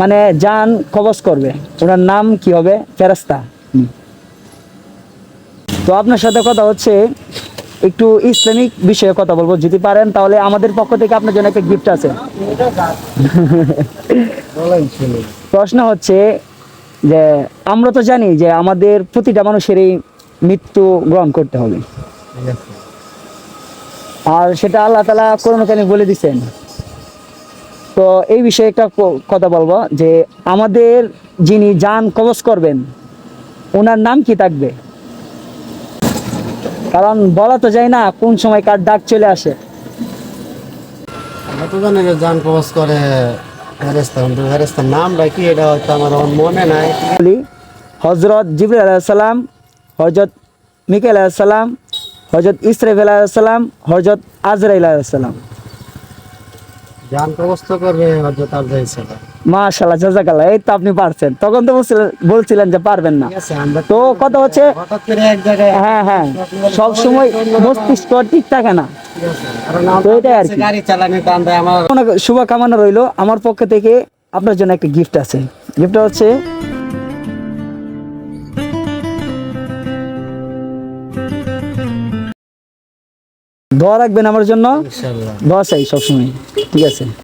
মানে জান কবজ করবে। ওনার নাম কি হবে? ফেরাস্তা তো আপনার সাথে কথা হচ্ছে একটু ইসলামিক বিষয়ে কথা বলব যদি পারেন তাহলে আমাদের পক্ষ থেকে আপনার জন্য একটা গিফট আছে। প্রশ্ন হচ্ছে যে আমরা তো জানি যে আমাদের প্রতিটা মানুষেরই মৃত্যু গ্রহণ করতে হবে। আর সেটা আল্লাহ তালা কোরআন কানে বলে দিচ্ছেন তো এই বিষয়ে একটা কথা বলব যে আমাদের যিনি যান কবজ করবেন ওনার নাম কি থাকবে? কারণ বলা তো যায় না কোন সময় কার ডাক চলে আসে। আমরা তো জানি যে জান কবচ করে ফেরেস্তা ফেরেস্তার নাম কি এটা হয়তো আমার আমার মনে নাই। হজরত জিবরুল আলাইসাল্লাম হজরত মিকাইল আলাইসাল্লাম হজরত ইসরাফিল আলাইসাল্লাম হজরত আজরাইল আলাইসাল্লাম জান কবচ করবে হয়তো যাইছে মাশাল্লাহ জাজাকাল্লাহ এই তো আপনি পারছেন। তখন তো বলছিলেন বলছিলেন যে পারবেন না। ঠিক আছে আমরা তো কথা হচ্ছে হঠাৎ করে এক জায়গায় হ্যাঁ হ্যাঁ। সব সময় মস্তিষ্ক ঠিক থাকে না। তো এটাই আর কি। শুভকামনা রইল। আমার পক্ষ থেকে আপনার জন্য একটা গিফট আছে। গিফট হচ্ছে দোয়া রাখবেন আমার জন্য? দোয়া চাই সবসময়। ঠিক আছে?